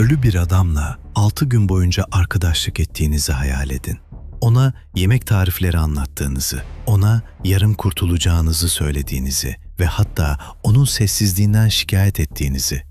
Ölü bir adamla 6 gün boyunca arkadaşlık ettiğinizi hayal edin. Ona yemek tarifleri anlattığınızı, ona yarın kurtulacağınızı söylediğinizi ve hatta onun sessizliğinden şikayet ettiğinizi.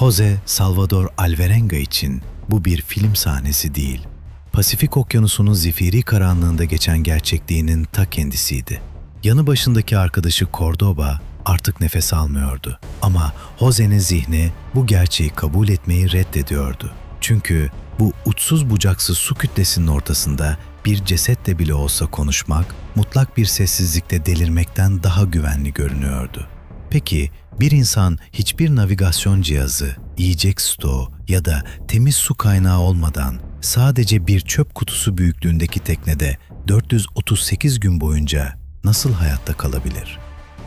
Jose Salvador Alvarenga için bu bir film sahnesi değil. Pasifik Okyanusu'nun zifiri karanlığında geçen gerçekliğinin ta kendisiydi. Yanı başındaki arkadaşı Cordoba artık nefes almıyordu. Ama Jose'nin zihni bu gerçeği kabul etmeyi reddediyordu. Çünkü bu uçsuz bucaksız su kütlesinin ortasında bir cesetle bile olsa konuşmak, mutlak bir sessizlikte delirmekten daha güvenli görünüyordu. Peki bir insan hiçbir navigasyon cihazı, yiyecek stoğu ya da temiz su kaynağı olmadan sadece bir çöp kutusu büyüklüğündeki teknede 438 gün boyunca nasıl hayatta kalabilir?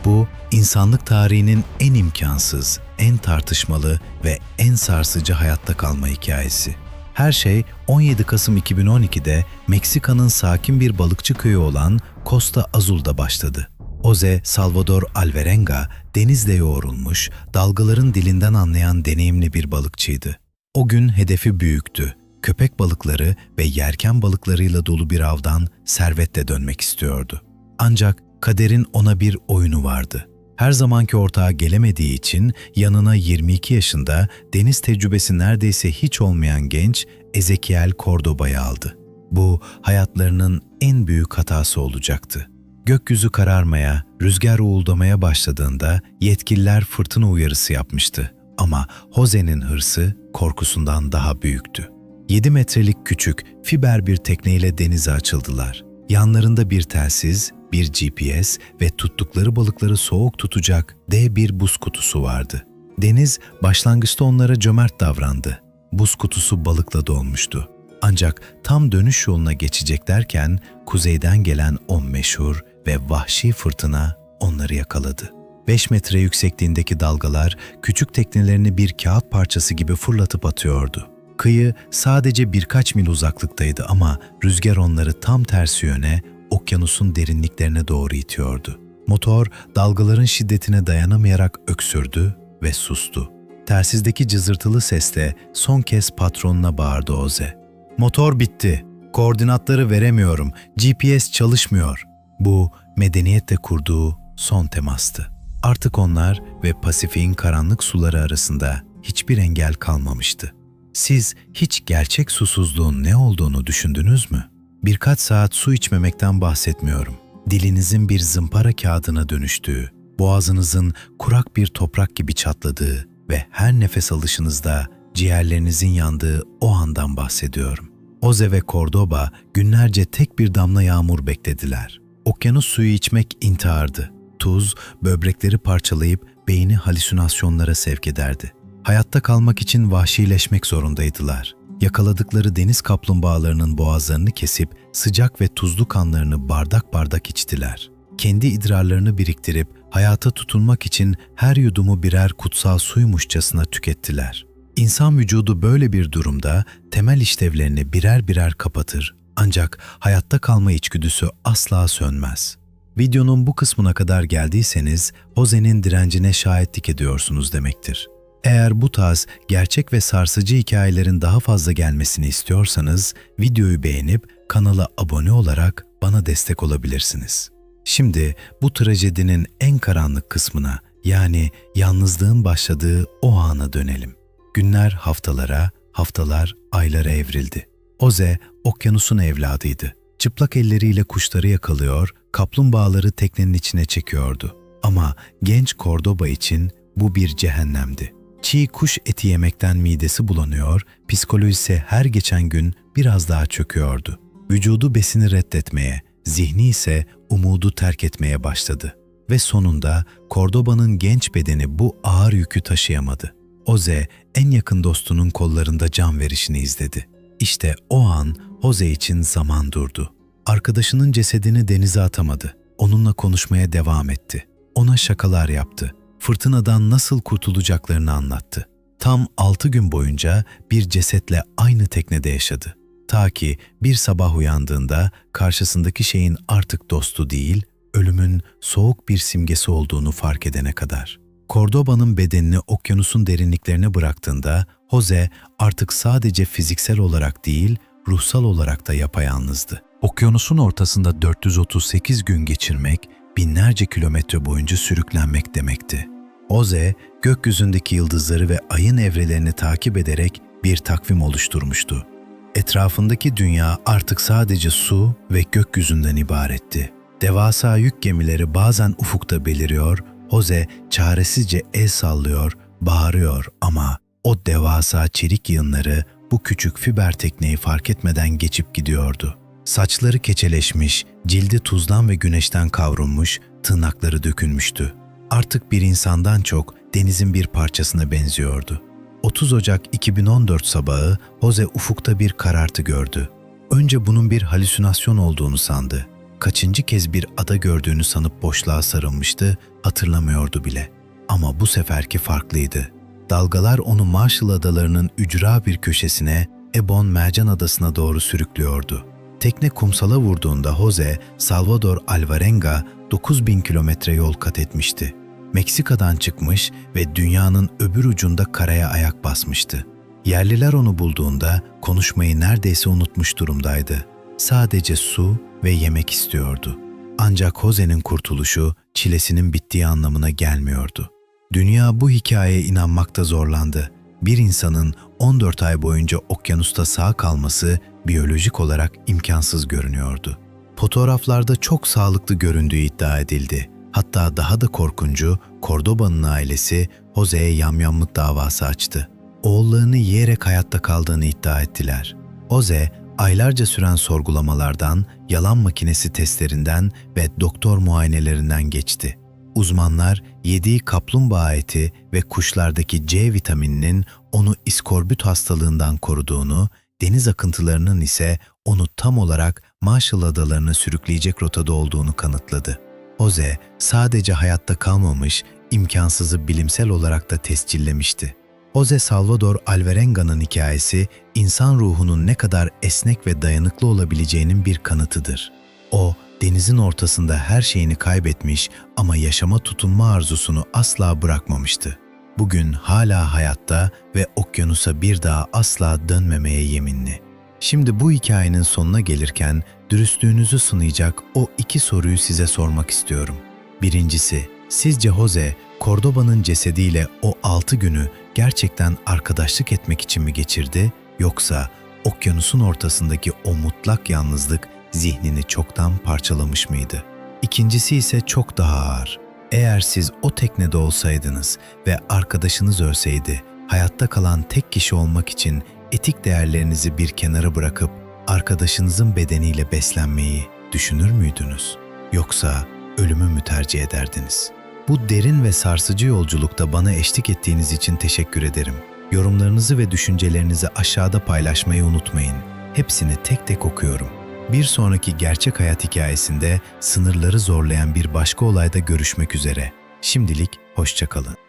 Bu, insanlık tarihinin en imkansız, en tartışmalı ve en sarsıcı hayatta kalma hikayesi. Her şey 17 Kasım 2012'de Meksika'nın sakin bir balıkçı köyü olan Costa Azul'da başladı. Jose Salvador Alvarenga denizle yoğrulmuş, dalgaların dilinden anlayan deneyimli bir balıkçıydı. O gün hedefi büyüktü. Köpek balıkları ve yerken balıklarıyla dolu bir avdan servetle dönmek istiyordu. Ancak kaderin ona bir oyunu vardı. Her zamanki ortağa gelemediği için yanına 22 yaşında deniz tecrübesi neredeyse hiç olmayan genç Ezekiel Cordoba'yı aldı. Bu hayatlarının en büyük hatası olacaktı. Gökyüzü kararmaya, rüzgar uğuldamaya başladığında yetkililer fırtına uyarısı yapmıştı. Ama Jose'nin hırsı korkusundan daha büyüktü. 7 metrelik küçük, fiber bir tekneyle denize açıldılar. Yanlarında bir telsiz, bir GPS ve tuttukları balıkları soğuk tutacak D bir buz kutusu vardı. Deniz başlangıçta onlara cömert davrandı. Buz kutusu balıkla dolmuştu. Ancak tam dönüş yoluna geçeceklerken kuzeyden gelen o meşhur ve vahşi fırtına onları yakaladı. 5 metre yüksekliğindeki dalgalar küçük teknelerini bir kağıt parçası gibi fırlatıp atıyordu. Kıyı sadece birkaç mil uzaklıktaydı ama rüzgar onları tam tersi yöne, okyanusun derinliklerine doğru itiyordu. Motor dalgaların şiddetine dayanamayarak öksürdü ve sustu. Tersizdeki cızırtılı sesle son kez patronuna bağırdı Oze. Motor bitti. Koordinatları veremiyorum. GPS çalışmıyor. Bu medeniyetle kurduğu son temastı. Artık onlar ve Pasifik'in karanlık suları arasında hiçbir engel kalmamıştı. Siz hiç gerçek susuzluğun ne olduğunu düşündünüz mü? Birkaç saat su içmemekten bahsetmiyorum. Dilinizin bir zımpara kağıdına dönüştüğü, boğazınızın kurak bir toprak gibi çatladığı ve her nefes alışınızda ciğerlerinizin yandığı o andan bahsediyorum. Oze ve Cordoba günlerce tek bir damla yağmur beklediler. Okyanus suyu içmek intihardı. Tuz, böbrekleri parçalayıp beyni halüsinasyonlara sevk ederdi. Hayatta kalmak için vahşileşmek zorundaydılar. Yakaladıkları deniz kaplumbağalarının boğazlarını kesip sıcak ve tuzlu kanlarını bardak bardak içtiler. Kendi idrarlarını biriktirip hayata tutunmak için her yudumu birer kutsal suymuşçasına tükettiler. İnsan vücudu böyle bir durumda temel işlevlerini birer birer kapatır ancak hayatta kalma içgüdüsü asla sönmez. Videonun bu kısmına kadar geldiyseniz Jose'nin direncine şahitlik ediyorsunuz demektir. Eğer bu tarz gerçek ve sarsıcı hikayelerin daha fazla gelmesini istiyorsanız videoyu beğenip kanala abone olarak bana destek olabilirsiniz. Şimdi bu trajedinin en karanlık kısmına yani yalnızlığın başladığı o ana dönelim. Günler haftalara, haftalar aylara evrildi. Oze okyanusun evladıydı. Çıplak elleriyle kuşları yakalıyor, kaplumbağaları teknenin içine çekiyordu. Ama genç Cordoba için bu bir cehennemdi. Çiğ kuş eti yemekten midesi bulanıyor, psikolojisi her geçen gün biraz daha çöküyordu. Vücudu besini reddetmeye, zihni ise umudu terk etmeye başladı. Ve sonunda Cordoba'nın genç bedeni bu ağır yükü taşıyamadı. Oze en yakın dostunun kollarında can verişini izledi. İşte o an Jose için zaman durdu. Arkadaşının cesedini denize atamadı. Onunla konuşmaya devam etti. Ona şakalar yaptı. Fırtınadan nasıl kurtulacaklarını anlattı. Tam altı gün boyunca bir cesetle aynı teknede yaşadı. Ta ki bir sabah uyandığında karşısındaki şeyin artık dostu değil, ölümün soğuk bir simgesi olduğunu fark edene kadar. Cordoba'nın bedenini okyanusun derinliklerine bıraktığında Jose artık sadece fiziksel olarak değil, ruhsal olarak da yapayalnızdı. Okyanusun ortasında 438 gün geçirmek, binlerce kilometre boyunca sürüklenmek demekti. Jose, gökyüzündeki yıldızları ve ayın evrelerini takip ederek bir takvim oluşturmuştu. Etrafındaki dünya artık sadece su ve gökyüzünden ibaretti. Devasa yük gemileri bazen ufukta beliriyor, Jose çaresizce el sallıyor, bağırıyor ama o devasa çelik yığınları bu küçük fiber tekneyi fark etmeden geçip gidiyordu. Saçları keçeleşmiş, cildi tuzdan ve güneşten kavrulmuş, tırnakları dökülmüştü. Artık bir insandan çok denizin bir parçasına benziyordu. 30 Ocak 2014 sabahı Jose ufukta bir karartı gördü. Önce bunun bir halüsinasyon olduğunu sandı. Kaçıncı kez bir ada gördüğünü sanıp boşluğa sarılmıştı, hatırlamıyordu bile. Ama bu seferki farklıydı. Dalgalar onu Marshall Adaları'nın ücra bir köşesine, Ebon Mercan Adası'na doğru sürüklüyordu. Tekne kumsala vurduğunda Jose, Salvador Alvarenga 9000 kilometre yol kat etmişti. Meksika'dan çıkmış ve dünyanın öbür ucunda karaya ayak basmıştı. Yerliler onu bulduğunda konuşmayı neredeyse unutmuş durumdaydı. Sadece su ve yemek istiyordu. Ancak Jose'nin kurtuluşu çilesinin bittiği anlamına gelmiyordu. Dünya bu hikayeye inanmakta zorlandı. Bir insanın 14 ay boyunca okyanusta sağ kalması biyolojik olarak imkansız görünüyordu. Fotoğraflarda çok sağlıklı göründüğü iddia edildi. Hatta daha da korkuncu Cordoba'nın ailesi Jose'ye yamyamlık davası açtı. Oğullarını yiyerek hayatta kaldığını iddia ettiler. Jose, aylarca süren sorgulamalardan, yalan makinesi testlerinden ve doktor muayenelerinden geçti. Uzmanlar yediği kaplumbağa eti ve kuşlardaki C vitamininin onu iskorbüt hastalığından koruduğunu, deniz akıntılarının ise onu tam olarak Marshall Adalarına sürükleyecek rotada olduğunu kanıtladı. Jose sadece hayatta kalmamış, imkansızı bilimsel olarak da tescillemişti. Jose Salvador Alvarenga'nın hikayesi, insan ruhunun ne kadar esnek ve dayanıklı olabileceğinin bir kanıtıdır. O, denizin ortasında her şeyini kaybetmiş ama yaşama tutunma arzusunu asla bırakmamıştı. Bugün hala hayatta ve okyanusa bir daha asla dönmemeye yeminli. Şimdi bu hikayenin sonuna gelirken dürüstlüğünüzü sınayacak o iki soruyu size sormak istiyorum. Birincisi, sizce Jose, Cordoba'nın cesediyle o altı günü gerçekten arkadaşlık etmek için mi geçirdi yoksa okyanusun ortasındaki o mutlak yalnızlık zihnini çoktan parçalamış mıydı? İkincisi ise çok daha ağır. Eğer siz o teknede olsaydınız ve arkadaşınız ölseydi, hayatta kalan tek kişi olmak için etik değerlerinizi bir kenara bırakıp arkadaşınızın bedeniyle beslenmeyi düşünür müydünüz? Yoksa ölümü mü tercih ederdiniz? Bu derin ve sarsıcı yolculukta bana eşlik ettiğiniz için teşekkür ederim. Yorumlarınızı ve düşüncelerinizi aşağıda paylaşmayı unutmayın. Hepsini tek tek okuyorum. Bir sonraki gerçek hayat hikayesinde sınırları zorlayan bir başka olayda görüşmek üzere. Şimdilik hoşçakalın.